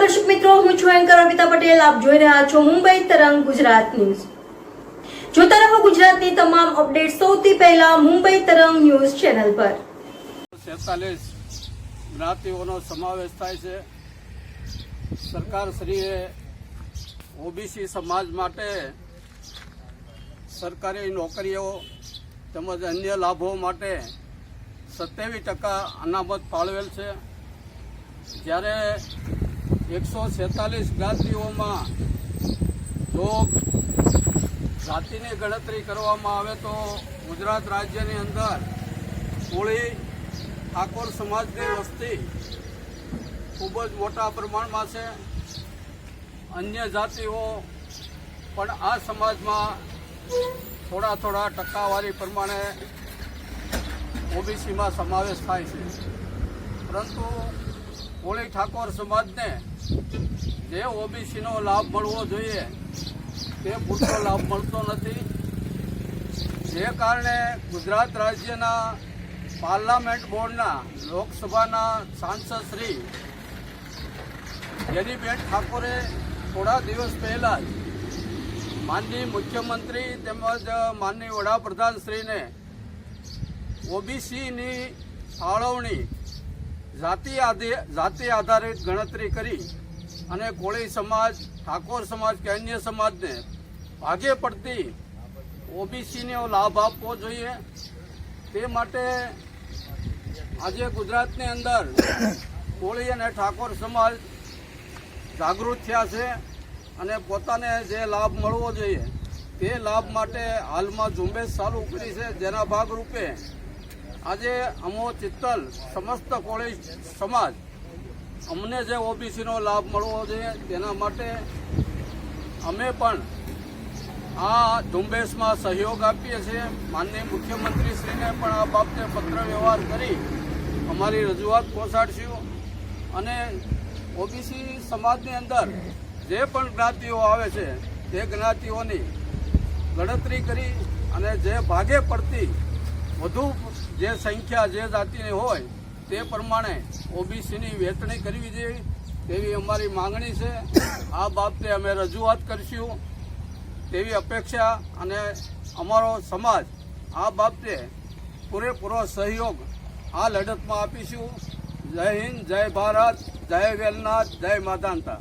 મિત્રો, હું છું એન્કર અર્પિતા પટેલ. આપ જોઈ રહ્યા છો મુંબઈ તરંગ ગુજરાત ન્યૂઝ. જોતા રહો ગુજરાતની તમામ અપડેટ સૌથી પહેલા મુંબઈ તરંગ ન્યૂઝ ચેનલ પર. સેતાલીસ જ્ઞાતિઓનો સમાવેશ થાય છે. સરકાર શ્રીએ ઓબીસી સમાજ માટે સરકારી નોકરીઓ તેમજ અન્ય લાભો માટે સત્યાવીસ ટકા અનામત ફાળવેલ છે. જ્યારે એકસો છેતાલીસ જ્ઞાતિઓમાં જો જાતિની ગણતરી કરવામાં આવે તો ગુજરાત રાજ્યની અંદર કોળી ઠાકોર સમાજની વસ્તી ખૂબ જ મોટા પ્રમાણમાં છે. અન્ય જાતિઓ પણ આ સમાજમાં થોડા થોડા ટકાવારી પ્રમાણે ઓબીસીમાં સમાવેશ થાય છે. પરંતુ કોળી ઠાકોર સમાજને જે ઓબીસીનો લાભ મળવો જોઈએ, તે પૂરતો લાભ મળતો નથી. જે કારણે ગુજરાત રાજ્યના પાર્લામેન્ટ બોર્ડના લોકસભાના સાંસદ શ્રી ગેરીબેન ઠાકોરે થોડા દિવસ પહેલા જ માનનીય મુખ્યમંત્રી તેમજ માનનીય વડાપ્રધાન શ્રીને ઓબીસીની ફાળવણી જાતિ જાતિ આધારિત ગણતરી કરી અને કોળી સમાજ, ઠાકોર સમાજ કે અન્ય સમાજને ભાગે પડતી ઓબીસીને લાભ આપવો જોઈએ. તે માટે આજે ગુજરાતની અંદર કોળી અને ઠાકોર સમાજ જાગૃત થયા છે અને પોતાને જે લાભ મળવો જોઈએ તે લાભ માટે હાલમાં ઝુંબેશ ચાલુ કરી છે. જેના ભાગરૂપે આજે અમો ચિત્તલ સમસ્ત કોળી સમાજ અમને જે ઓબીસીનો લાભ મળવો જોઈએ તેના માટે અમે પણ આ ઝુંબેશમાં સહયોગ આપીએ છીએ. માનનીય મુખ્યમંત્રીશ્રીને પણ આ બાબતે પત્ર વ્યવહાર કરી અમારી રજૂઆત પહોંચાડશું અને ઓબીસી સમાજની અંદર જે પણ જ્ઞાતિઓ આવે છે તે જ્ઞાતિઓની ગણતરી કરી અને જે ભાગે પડતી વધુ જે સંખ્યા, જે જાતિની હોય, તે પ્રમાણે ઓબીસીની વહેંચણી કરવી જોઈએ તેવી અમારી માંગણી છે. આ બાબતે અમે રજૂઆત કરીશું. તેવી અપેક્ષા અને અમારો સમાજ આ બાબતે પૂરેપૂરો સહયોગ આ લડતમાં આપીશું. જય હિન્દ, જય ભારત, જય વેલનાથ, જય માતાંતા.